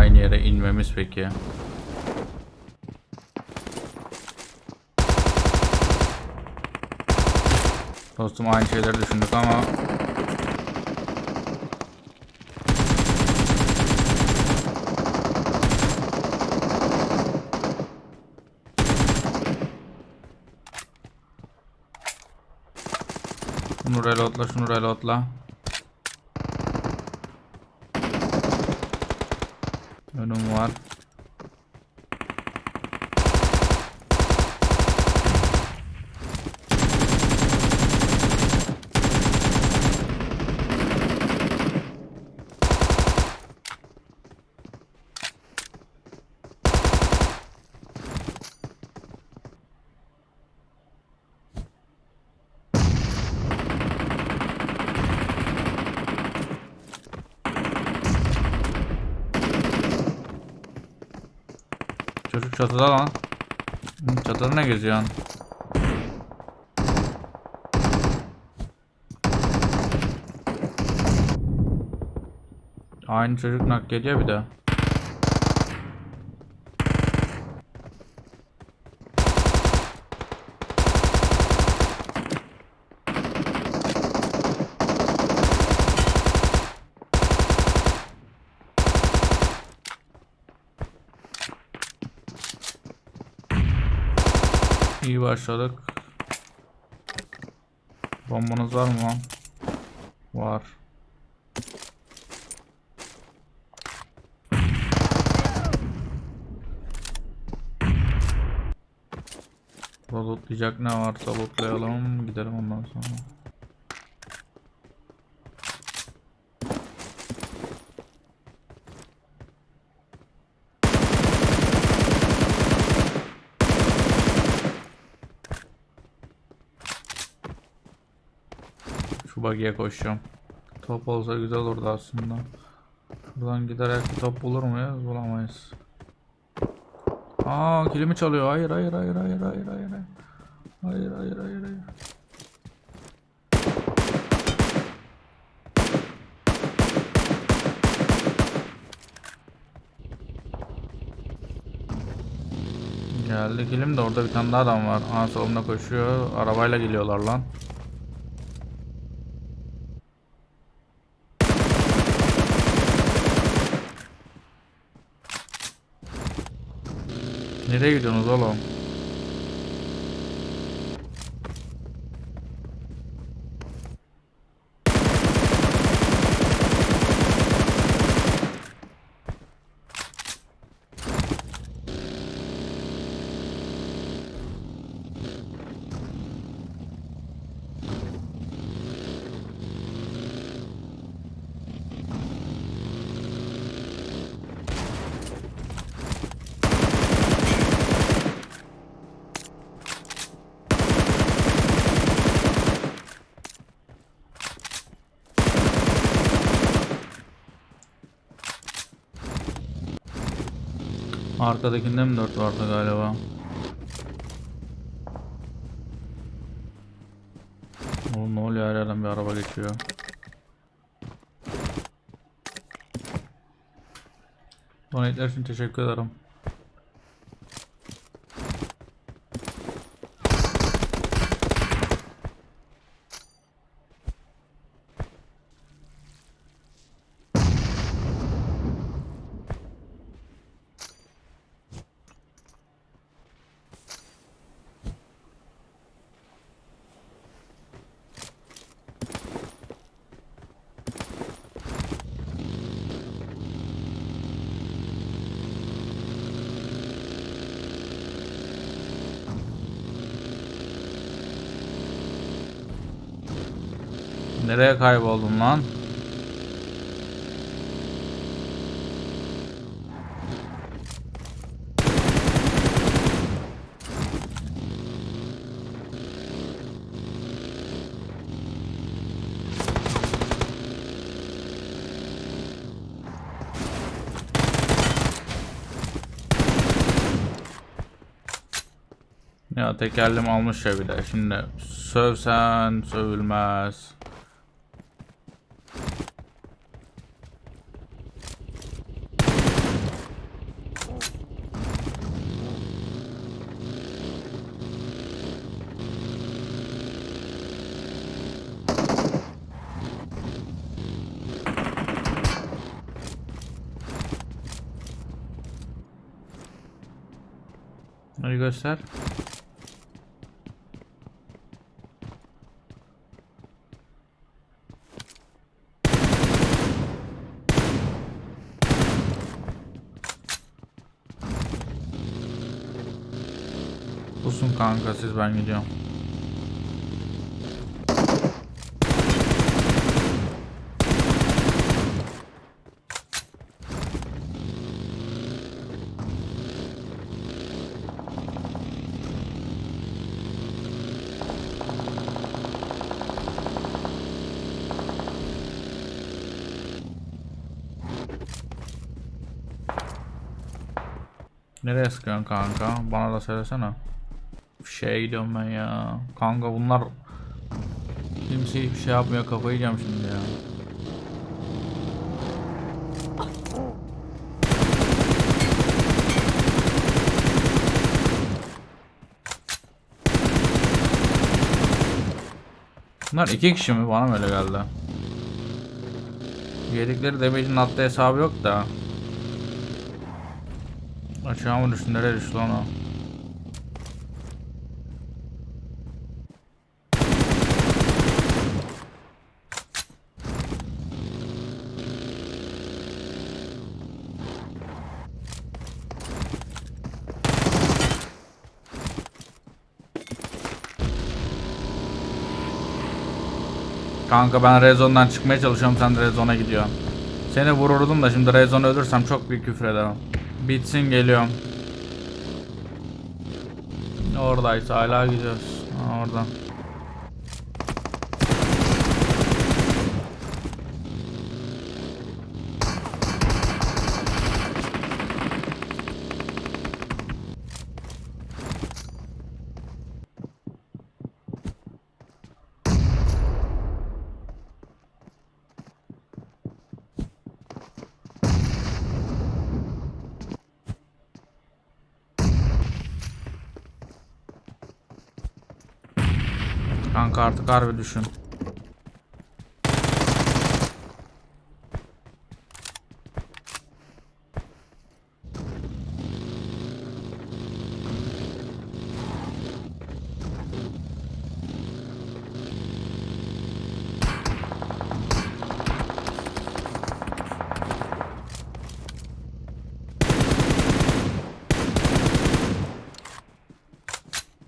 aynı yere inmemiz peki? Dostum aynı şeyleri düşündük ama Şunu reloadla, şunu reloadla. Önüm var. Çocuk çatıda lan. Çatıda ne geziyorsun? Aynı çocuk nak geliyor bir de. İyi başladık. Bombanız var mı? Var. Lootlayacak ne varsa lootlayalım gidelim ondan sonra. Şu buggy'e koşacağım. Top olsa güzel olurdu aslında. Buradan giderek top bulur muyuz? Bulamayız. Aa kilimi çalıyor. Hayır hayır hayır hayır hayır. hayır. Hayır hayır hayır hayır. Geldi kilim de orada bir tane daha adam var. Aa solumda koşuyor. Arabayla geliyorlar lan. Nereye gidiyorsunuz oğlum? Arkadakinde mi 4 vardı galiba? Oğlum ne oluyor her yerden bir araba geçiyor. Donetler için teşekkür ederim. Nereye kayboldun lan? Ya tekerlem almış ya bir de. Şimdi sövsen sövülmez. Hadi göster. Susun kanka siz ben gidiyorum. Nereye sıkıyorsun kanka? Bana da söylesene. Şeye gidiyorum ben ya. Kanka bunlar kimse hiçbir şey yapmıyor kafayı yiyeceğim şimdi ya. Bunlar iki kişi mi? Bana öyle geldi? Yedikleri damage'in attığı hesabı yok da. Aşağı mı düştü? Lan o? Kanka ben Rezon'dan çıkmaya çalışıyorum sen de Rezon'a gidiyorsun. Seni vururdum da şimdi Rezon'u ölürsem çok büyük küfür ederim. Bitsin geliyorum. Oradaysa hala gidiyoruz. Oradan. Kanka artık harbi düşün.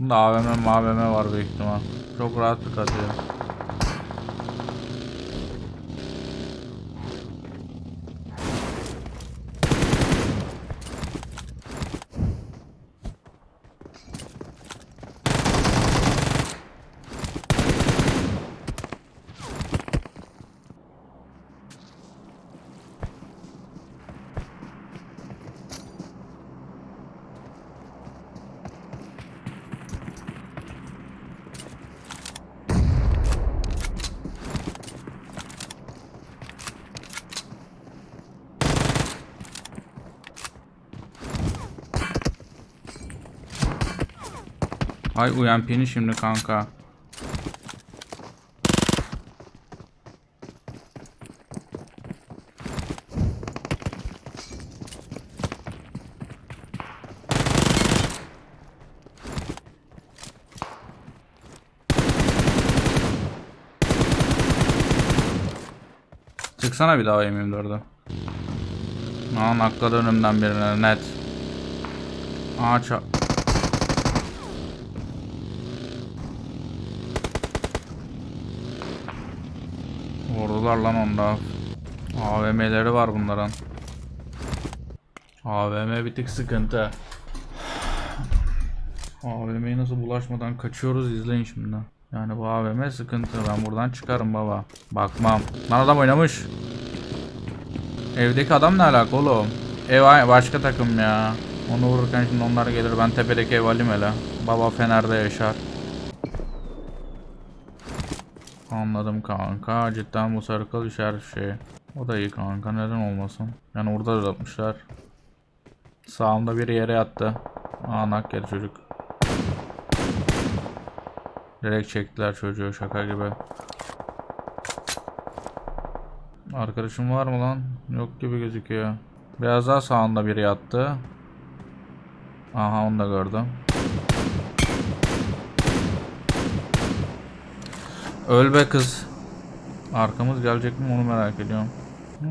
Bunda AVM AVM var büyük ihtimal. Çok rahat bir atıyor. Ay uyan pini şimdi kanka. Çıksana bir daha M24'de. Aa nakladı önümden birine net. Aa Vurdular lan onda. AVM'leri var bunların. AVM bir tık sıkıntı. AVM'ye nasıl bulaşmadan kaçıyoruz izleyin şimdi. Yani bu AVM sıkıntı. Ben buradan çıkarım baba. Bakmam. Lan adam oynamış. Evdeki adam ne alaka oğlum? Ev başka takım ya. Onu vururken şimdi onlar gelir. Ben tepedeki ev alayım hele. Baba Fener'de yaşar. Anladım kanka. Cidden bu circle işaret şey. O da iyi kanka. Neden olmasın? Yani orada da atmışlar. Sağımda bir yere yattı. Aa nak yedi çocuk. Direkt çektiler çocuğu şaka gibi. Arkadaşım var mı lan? Yok gibi gözüküyor. Biraz daha sağında biri yattı. Aha onu da gördüm. Öl be kız. Arkamız gelecek mi onu merak ediyorum.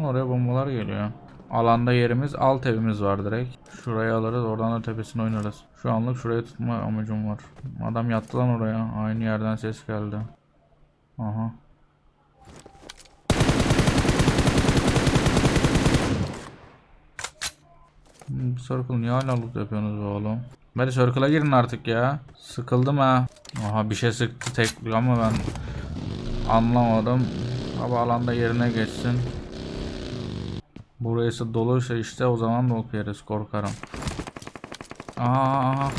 Oraya bombalar geliyor. Alanda yerimiz alt evimiz var direkt. Şurayı alırız oradan da tepesine oynarız. Şu anlık şurayı tutma amacım var. Adam yattı lan oraya. Aynı yerden ses geldi. Aha. Hmm, Circle niye hala loot yapıyorsunuz oğlum? Hadi Circle'a girin artık ya. Sıkıldım ha. Aha bir şey sıktı tek ama ben anlamadım. Abi alanda yerine geçsin. Burası doluysa işte o zaman da okuyarız korkarım. Aha.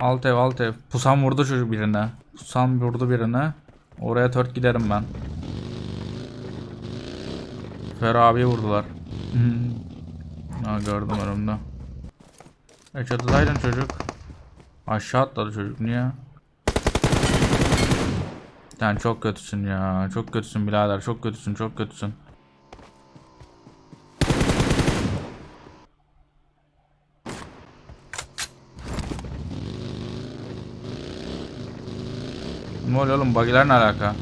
Alt ev alt ev. Pusan vurdu çocuk birine. Pusan vurdu birine. Oraya tört giderim ben. Fer abi vurdular. ha gördüm önümde. E çatıdaydın çocuk. Aşağı atladı çocuk niye? Sen çok kötüsün ya. Çok kötüsün birader. Çok kötüsün. Çok kötüsün. Ne oluyor oğlum? Bagiler ne alaka?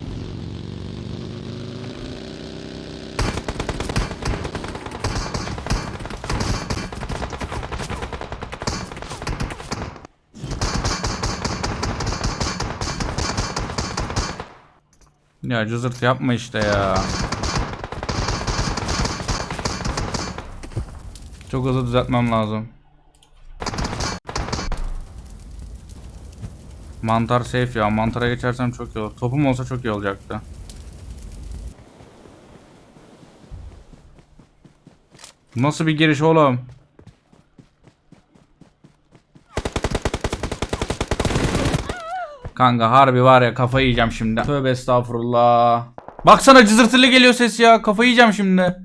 Ya cızırt yapma işte ya. Çok hızlı düzeltmem lazım. Mantar safe ya. Mantara geçersem çok iyi olur. Topum olsa çok iyi olacaktı. Nasıl bir giriş oğlum? Kanka harbi var ya kafayı yiyeceğim şimdi. Tövbe estağfurullah. Baksana cızırtılı geliyor ses ya. Kafayı yiyeceğim şimdi.